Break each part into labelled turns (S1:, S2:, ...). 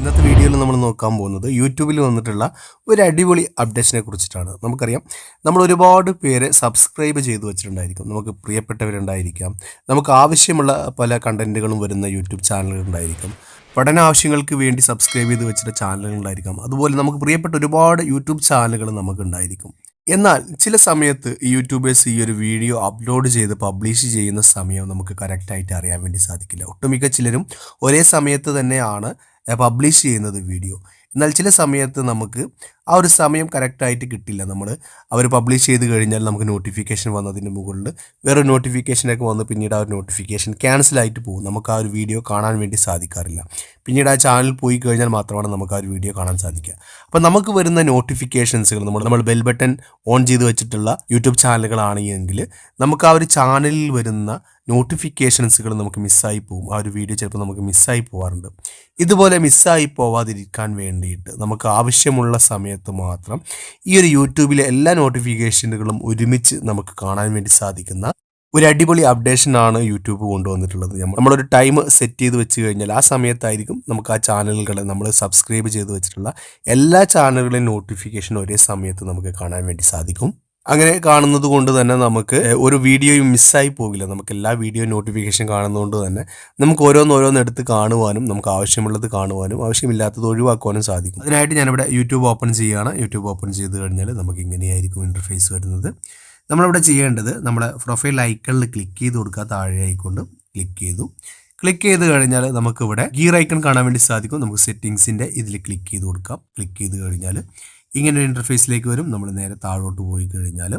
S1: ഇന്നത്തെ വീഡിയോയിൽ നമ്മൾ നോക്കാൻ പോകുന്നത് യൂട്യൂബിൽ വന്നിട്ടുള്ള ഒരു അടിപൊളി അപ്ഡേഷനെ കുറിച്ചിട്ടാണ്. നമുക്കറിയാം നമ്മൾ ഒരുപാട് പേര് സബ്സ്ക്രൈബ് ചെയ്തു വെച്ചിട്ടുണ്ടായിരിക്കും. നമുക്ക് പ്രിയപ്പെട്ടവരുണ്ടായിരിക്കാം. നമുക്ക് ആവശ്യമുള്ള പല കണ്ടന്റുകളും വരുന്ന യൂട്യൂബ് ചാനലുകളുണ്ടായിരിക്കും. പഠന ആവശ്യങ്ങൾക്ക് വേണ്ടി സബ്സ്ക്രൈബ് ചെയ്ത് വെച്ചിട്ട് ചാനലുകളുണ്ടായിരിക്കാം. അതുപോലെ നമുക്ക് പ്രിയപ്പെട്ട ഒരുപാട് യൂട്യൂബ് ചാനലുകൾ നമുക്ക് ഉണ്ടായിരിക്കും എന്നാൽ ചില സമയത്ത് യൂട്യൂബേഴ്സ് ഈ ഒരു വീഡിയോ അപ്ലോഡ് ചെയ്ത് പബ്ലിഷ് ചെയ്യുന്ന സമയം നമുക്ക് കറക്റ്റായിട്ട് അറിയാൻ വേണ്ടി സാധിക്കില്ല. ഒട്ടുമിക്ക ചിലരും ഒരേ സമയത്ത് തന്നെയാണ് പബ്ലിഷ് ചെയ്യുന്നത് വീഡിയോ എന്നാൽ ചില സമയത്ത് നമുക്ക് ആ ഒരു സമയം കറക്റ്റായിട്ട് കിട്ടില്ല. നമ്മൾ അവർ പബ്ലിഷ് ചെയ്ത് കഴിഞ്ഞാൽ നമുക്ക് നോട്ടിഫിക്കേഷൻ വന്നതിന് മുകളിൽ വേറെ നോട്ടിഫിക്കേഷനൊക്കെ വന്ന് പിന്നീട് ആ ഒരു നോട്ടിഫിക്കേഷൻ ക്യാൻസലായിട്ട് പോകും. നമുക്ക് ആ ഒരു വീഡിയോ കാണാൻ വേണ്ടി സാധിക്കാറില്ല. പിന്നീട് ആ ചാനൽ പോയി കഴിഞ്ഞാൽ മാത്രമാണ് നമുക്ക് ആ ഒരു വീഡിയോ കാണാൻ സാധിക്കുക. അപ്പോൾ നമുക്ക് വരുന്ന നോട്ടിഫിക്കേഷൻസുകൾ നമ്മൾ നമ്മൾ ബെൽ ബട്ടൺ ഓൺ ചെയ്ത് വെച്ചിട്ടുള്ള യൂട്യൂബ് ചാനലുകളാണെങ്കിൽ നമുക്ക് ആ ഒരു ചാനലിൽ വരുന്ന നോട്ടിഫിക്കേഷൻസുകൾ നമുക്ക് മിസ്സായി പോകും. ആ ഒരു വീഡിയോ ചിലപ്പോൾ നമുക്ക് മിസ്സായി പോകാറുണ്ട് ഇതുപോലെ മിസ്സായി പോവാതിരിക്കാൻ വേണ്ടിയിട്ട് നമുക്ക് ആവശ്യമുള്ള സമയത്ത് മാത്രം ഈ ഒരു യൂട്യൂബിലെ എല്ലാ നോട്ടിഫിക്കേഷനുകളും ഒരുമിച്ച് നമുക്ക് കാണാൻ വേണ്ടി സാധിക്കുന്ന ഒരു അടിപൊളി അപ്ഡേഷൻ ആണ് യൂട്യൂബ് കൊണ്ടുവന്നിട്ടുള്ളത്. നമ്മളൊരു ടൈം സെറ്റ് ചെയ്ത് വെച്ച് കഴിഞ്ഞാൽ ആ സമയത്തായിരിക്കും നമുക്ക് ആ ചാനലുകൾ നമ്മൾ സബ്സ്ക്രൈബ് ചെയ്ത് വെച്ചിട്ടുള്ള എല്ലാ ചാനലുകളുടെയും നോട്ടിഫിക്കേഷൻ ഒരേ സമയത്ത് നമുക്ക് കാണാൻ വേണ്ടി സാധിക്കും. അങ്ങനെ കാണുന്നത് കൊണ്ട് തന്നെ നമുക്ക് ഒരു വീഡിയോയും മിസ്സായി പോകില്ല. നമുക്ക് എല്ലാ വീഡിയോ നോട്ടിഫിക്കേഷൻ കാണുന്നതുകൊണ്ട് തന്നെ നമുക്ക് ഓരോന്നോരോന്ന് എടുത്ത് കാണുവാനും നമുക്ക് ആവശ്യമുള്ളത് കാണുവാനും ആവശ്യമില്ലാത്തത് ഒഴിവാക്കുവാനും സാധിക്കും. അതിനായിട്ട് ഞാനിവിടെ യൂട്യൂബ് ഓപ്പൺ ചെയ്യുകയാണ്. യൂട്യൂബ് ഓപ്പൺ ചെയ്ത് കഴിഞ്ഞാൽ നമുക്ക് ഇങ്ങനെയായിരിക്കും ഇന്റർഫേസ് വരുന്നത്. നമ്മളിവിടെ ചെയ്യേണ്ടത് നമ്മുടെ പ്രൊഫൈൽ ഐക്കണിൽ ക്ലിക്ക് ചെയ്ത് കൊടുക്കുക. താഴെ ആയിക്കൊണ്ട് ക്ലിക്ക് ചെയ്തു. ക്ലിക്ക് ചെയ്ത് കഴിഞ്ഞാൽ നമുക്കിവിടെ ഗിയർ ഐക്കൺ കാണാൻ വേണ്ടി സാധിക്കും. നമുക്ക് സെറ്റിങ്സിന്റെ ഇതിൽ ക്ലിക്ക് ചെയ്ത് കൊടുക്കാം. ക്ലിക്ക് ചെയ്ത് കഴിഞ്ഞാൽ ഇങ്ങനെ ഒരു ഇന്റർഫേസിലേക്ക് വരും. നമ്മൾ നേരെ താഴോട്ട് പോയി കഴിഞ്ഞാൽ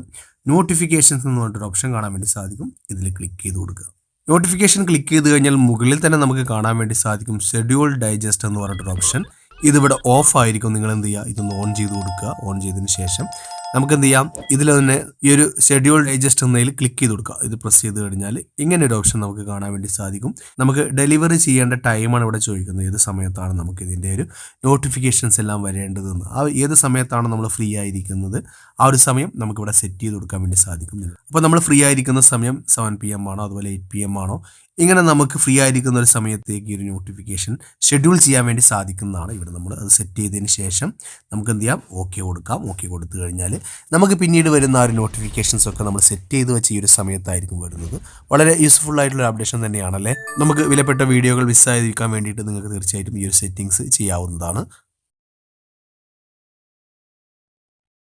S1: നോട്ടിഫിക്കേഷൻസ് എന്ന് പറഞ്ഞിട്ടൊരു ഓപ്ഷൻ കാണാൻ വേണ്ടി സാധിക്കും. ഇതിൽ ക്ലിക്ക് ചെയ്ത് കൊടുക്കുക. നോട്ടിഫിക്കേഷൻ ക്ലിക്ക് ചെയ്ത് കഴിഞ്ഞാൽ മുകളിൽ തന്നെ നമുക്ക് കാണാൻ വേണ്ടി സാധിക്കും ഷെഡ്യൂൾ ഡൈജസ്റ്റ് എന്ന് പറഞ്ഞിട്ടൊരു ഓപ്ഷൻ ഇതിവിടെ ഓഫ് ആയിരിക്കും. നിങ്ങൾ എന്ത് ചെയ്യുക? ഇതൊന്ന് ഓൺ ചെയ്ത് കൊടുക്കുക. ഓൺ ചെയ്തതിന് ശേഷം നമുക്ക് എന്ത് ചെയ്യാം ഇതിൽ തന്നെ ഈ ഒരു ഷെഡ്യൂൾ ഡൈജസ്റ്റ് എന്നതിൽ ക്ലിക്ക് ചെയ്ത് കൊടുക്കുക. ഇത് പ്രസ് ചെയ്ത് കഴിഞ്ഞാൽ ഇങ്ങനെ ഒരു ഓപ്ഷൻ നമുക്ക് കാണാൻ വേണ്ടി സാധിക്കും. നമുക്ക് ഡെലിവറി ചെയ്യേണ്ട ടൈമാണ് ഇവിടെ ചോദിക്കുന്നത്. ഏത് സമയത്താണ് നമുക്ക് ഇതിന്റെ ഒരു നോട്ടിഫിക്കേഷൻസ് എല്ലാം വരേണ്ടതെന്ന് ആ ഏത് സമയത്താണ് നമ്മൾ ഫ്രീ ആയിരിക്കുന്നത്? ആ ഒരു സമയം നമുക്കിവിടെ സെറ്റ് ചെയ്ത് കൊടുക്കാൻ വേണ്ടി സാധിക്കും. അപ്പോൾ നമ്മൾ ഫ്രീ ആയിരിക്കുന്ന സമയം സെവൻ പി എം ആണോ അതുപോലെ എയ്റ്റ് പി എം ആണോ? ഇങ്ങനെ നമുക്ക് ഫ്രീ ആയിരിക്കുന്ന ഒരു സമയത്തേക്ക് ഒരു നോട്ടിഫിക്കേഷൻ ഷെഡ്യൂൾ ചെയ്യാൻ വേണ്ടി സാധിക്കുന്നതാണ് ഇവിടെ നമ്മൾ അത് സെറ്റ് ചെയ്തതിന് ശേഷം നമുക്ക് എന്ത് ചെയ്യാം ഓക്കെ കൊടുക്കാം. ഓക്കെ കൊടുത്തു കഴിഞ്ഞാൽ നമുക്ക് പിന്നീട് വരുന്ന ആ ഒരു നോട്ടിഫിക്കേഷൻസ് ഒക്കെ നമ്മൾ സെറ്റ് ചെയ്ത് വെച്ച് ഈ ഒരു സമയത്തായിരിക്കും വരുന്നത്. വളരെ യൂസ്ഫുൾ ആയിട്ടുള്ള അപ്ഡേഷൻ തന്നെയാണല്ലേ? നമുക്ക് വിലപ്പെട്ട വീഡിയോകൾ മിസ്സായിരിക്കാൻ വേണ്ടിയിട്ട് നിങ്ങൾക്ക് തീർച്ചയായിട്ടും ഈ ഒരു സെറ്റിങ്സ് ചെയ്യാവുന്നതാണ്.